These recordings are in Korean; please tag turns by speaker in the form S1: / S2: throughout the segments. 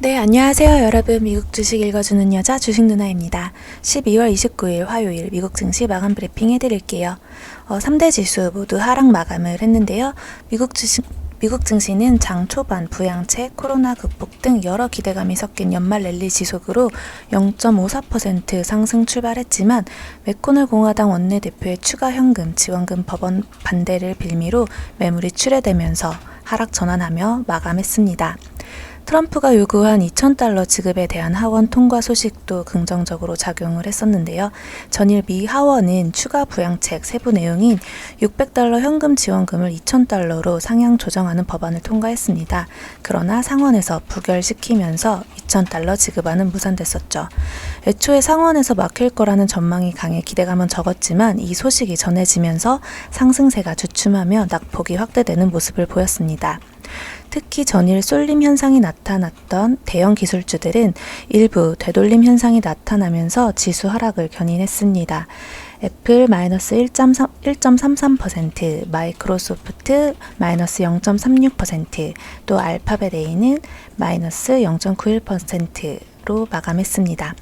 S1: 네, 안녕하세요, 여러분. 미국 주식 읽어주는 여자 주식 누나입니다. 12월 29일 화요일 미국 증시 마감 브리핑 해드릴게요. 어, 3대 지수 모두 하락 마감을 했는데요. 미국 주식 미국 증시는 장 초반 부양책, 코로나 극복 등 여러 기대감이 섞인 연말 랠리 지속으로 0.54% 상승 출발했지만 맥코널 공화당 원내대표의 추가 현금 지원금 법원 반대를 빌미로 매물이 출회되면서 하락 전환하며 마감했습니다. 트럼프가 요구한 2,000달러 지급에 대한 하원 통과 소식도 긍정적으로 작용을 했었는데요. 전일 미 하원은 추가 부양책 세부 내용인 600달러 현금 지원금을 2,000달러로 상향 조정하는 법안을 통과했습니다. 그러나 상원에서 부결시키면서 2,000달러 지급안은 무산됐었죠. 애초에 상원에서 막힐 거라는 전망이 강해 기대감은 적었지만 이 소식이 전해지면서 상승세가 주춤하며 낙폭이 확대되는 모습을 보였습니다. 특히 전일 쏠림 현상이 나타났던 대형 기술주들은 일부 되돌림 현상이 나타나면서 지수 하락을 견인했습니다. 애플 마이너스 1.3, 1.33%, 마이크로소프트 마이너스 0.36%, 또 알파벳 A는 마이너스 0.91% 로 마감했습니다.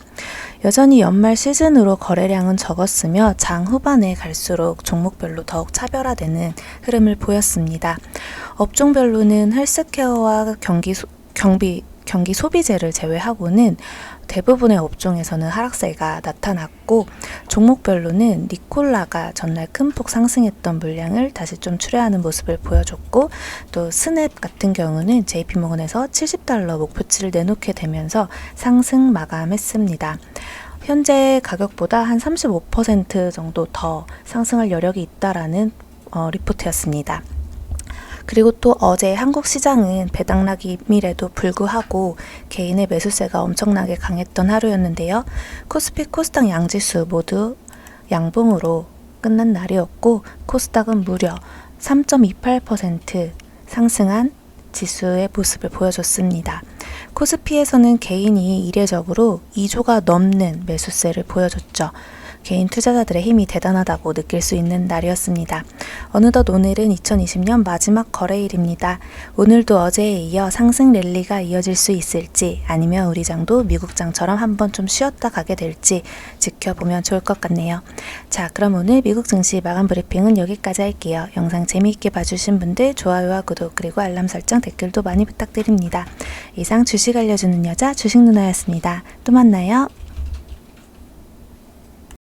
S1: 여전히 연말 시즌으로 거래량은 적었으며 장 후반에 갈수록 종목별로 더욱 차별화되는 흐름을 보였습니다. 업종별로는 헬스케어와 경기 소, 경비 경기 소비재를 제외하고는 대부분의 업종에서는 하락세가 나타났고 종목별로는 니콜라가 전날 큰 폭 상승했던 물량을 다시 좀 출회하는 모습을 보여줬고 또 스냅 같은 경우는 JP모건에서 70달러 목표치를 내놓게 되면서 상승 마감했습니다. 현재 가격보다 한 35% 정도 더 상승할 여력이 있다라는 어, 리포트였습니다. 그리고 또 어제 한국 시장은 배당락임이라도 불구하고 개인의 매수세가 엄청나게 강했던 하루였는데요. 코스피 코스닥 양지수 모두 양봉으로 끝난 날이었고 코스닥은 무려 3.28% 상승한 지수의 모습을 보여줬습니다. 코스피에서는 개인이 이례적으로 2조가 넘는 매수세를 보여줬죠. 개인 투자자들의 힘이 대단하다고 느낄 수 있는 날이었습니다. 어느덧 오늘은 2020년 마지막 거래일입니다. 오늘도 어제에 이어 상승 랠리가 이어질 수 있을지 아니면 우리 장도 미국 장처럼 한번 좀 쉬었다 가게 될지 지켜보면 좋을 것 같네요. 자, 그럼 오늘 미국 증시 마감 브리핑은 여기까지 할게요. 영상 재미있게 봐주신 분들 좋아요와 구독 그리고 알람 설정 댓글도 많이 부탁드립니다. 이상 주식 알려주는 여자 주식 누나였습니다. 또 만나요.